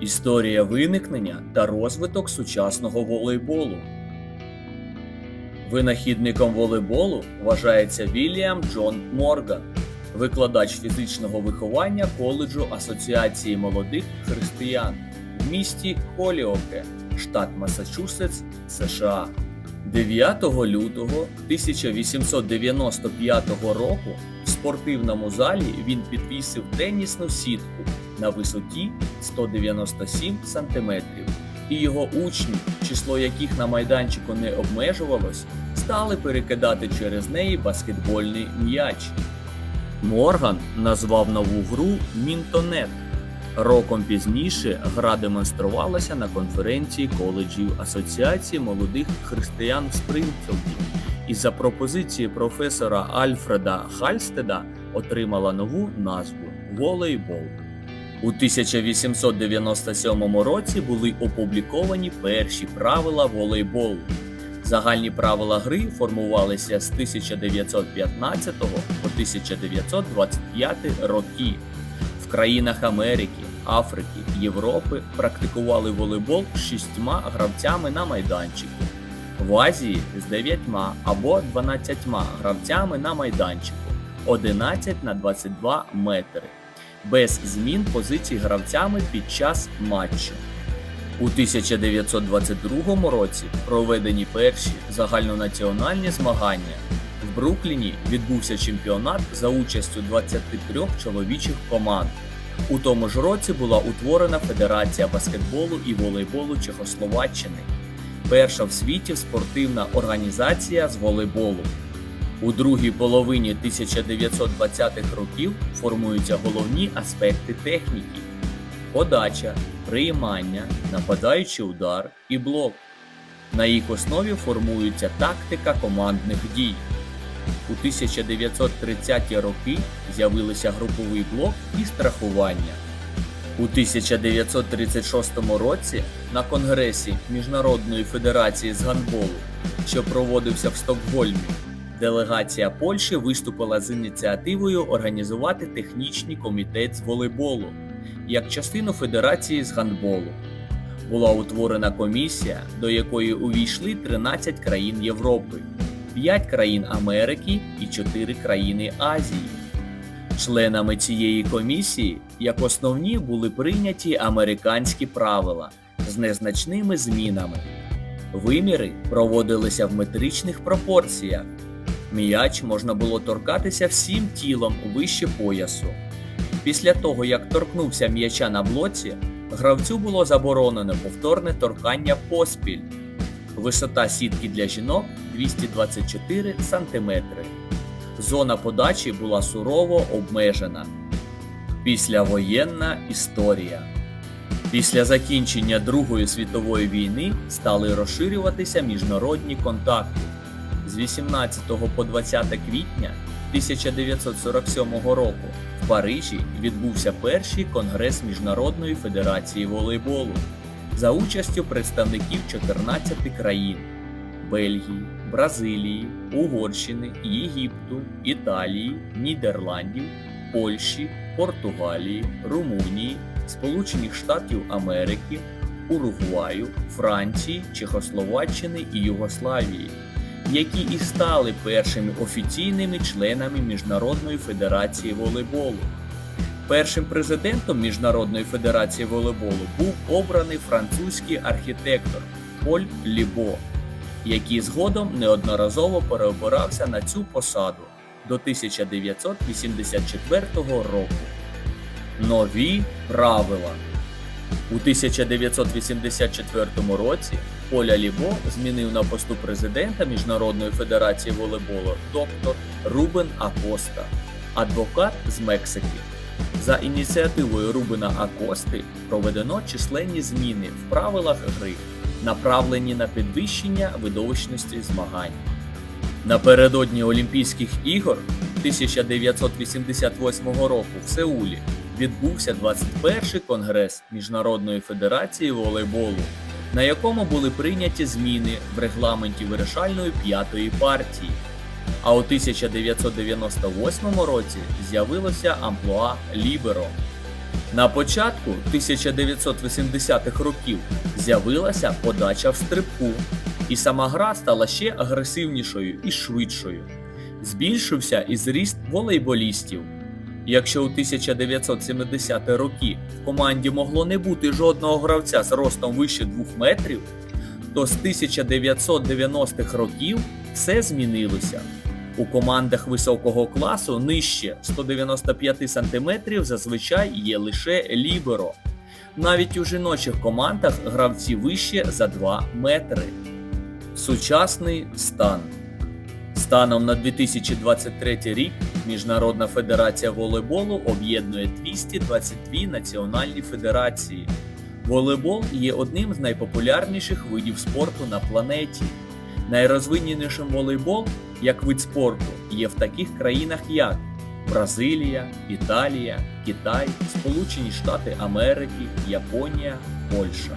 Історія виникнення та розвиток сучасного волейболу. Винахідником волейболу вважається Вільям Джон Морган, викладач фізичного виховання коледжу Асоціації молодих християн в місті Холіоке, штат Масачусетс, США. 9 лютого 1895 року в спортивному залі він підвісив тенісну сітку на висоті 197 см. І його учні, число яких на майданчику не обмежувалось, стали перекидати через неї баскетбольний м'яч. Морган назвав нову гру Мінтонет. Роком пізніше гра демонструвалася на конференції коледжів Асоціації молодих християн в Спрингфілді і за пропозиції професора Альфреда Хальстеда отримала нову назву волейбол. У 1897 році були опубліковані перші правила волейболу. Загальні правила гри формувалися з 1915 по 1925 роки. В країнах Америки, Африки, Європи практикували волейбол з шістьма гравцями на майданчику. В Азії з дев'ятьма або 12 гравцями на майданчику 11 на 22 метри, без змін позицій гравцями під час матчу. У 1922 році проведені перші загальнонаціональні змагання. В Брукліні відбувся чемпіонат за участю 23 чоловічих команд. У тому ж році була утворена Федерація баскетболу і волейболу Чехословаччини, перша в світі спортивна організація з волейболу. У другій половині 1920-х років формуються головні аспекти техніки: подача, приймання, нападаючий удар і блок. На їх основі формується тактика командних дій. У 1930-ті роки з'явилися груповий блок і страхування. У 1936 році на Конгресі Міжнародної федерації з гандболу, що проводився в Стокгольмі, делегація Польщі виступила з ініціативою організувати технічний комітет з волейболу як частину федерації з гандболу. Була утворена комісія, до якої увійшли 13 країн Європи. 5 країн Америки і 4 країни Азії. Членами цієї комісії, як основні, були прийняті американські правила з незначними змінами. Виміри проводилися в метричних пропорціях. М'яч можна було торкатися всім тілом вище поясу. Після того, як торкнувся м'яча на блоці, гравцю було заборонено повторне торкання поспіль. Висота сітки для жінок 224 см. Зона подачі була сурово обмежена. Післявоєнна історія. Після закінчення Другої світової війни стали розширюватися міжнародні контакти. З 18 по 20 квітня 1947 року в Парижі відбувся перший конгрес Міжнародної федерації волейболу за участю представників 14 країн Бельгії, Бразилії, Угорщини, Єгипту, Італії, Нідерландів, Польщі, Португалії, Румунії, Сполучених Штатів Америки, Уругваю, Франції, Чехословаччини і Югославії, які і стали першими офіційними членами Міжнародної федерації волейболу. Першим президентом Міжнародної федерації волейболу був обраний французький архітектор Поль Лібо, який згодом неодноразово переобирався на цю посаду до 1984 року. Нові правила у 1984 році Поля Лібо змінив на посту президента Міжнародної федерації волейболу доктор Рубен Акоста, адвокат з Мексики. За ініціативою Рубена Акости проведено численні зміни в правилах гри, направлені на підвищення видовищності змагань. Напередодні Олімпійських ігор 1988 року в Сеулі відбувся 21-й конгрес Міжнародної федерації волейболу, на якому були прийняті зміни в регламенті вирішальної п'ятої партії. А у 1998 році з'явилося амплуа Ліберо. На початку 1980-х років з'явилася подача в стрибку, і сама гра стала ще агресивнішою і швидшою. Збільшився і зріст волейболістів. Якщо у 1970-ті роки в команді могло не бути жодного гравця з ростом вище 2 метрів, то з 1990-х років все змінилося. У командах високого класу нижче 195 см зазвичай є лише ліберо. Навіть у жіночих командах гравці вище за 2 метри. Сучасний стан. Станом на 2023 рік Міжнародна федерація волейболу об'єднує 222 національні федерації. Волейбол є одним з найпопулярніших видів спорту на планеті. Найрозвиненішим волейбол як вид спорту є в таких країнах як Бразилія, Італія, Китай, Сполучені Штати Америки, Японія, Польща.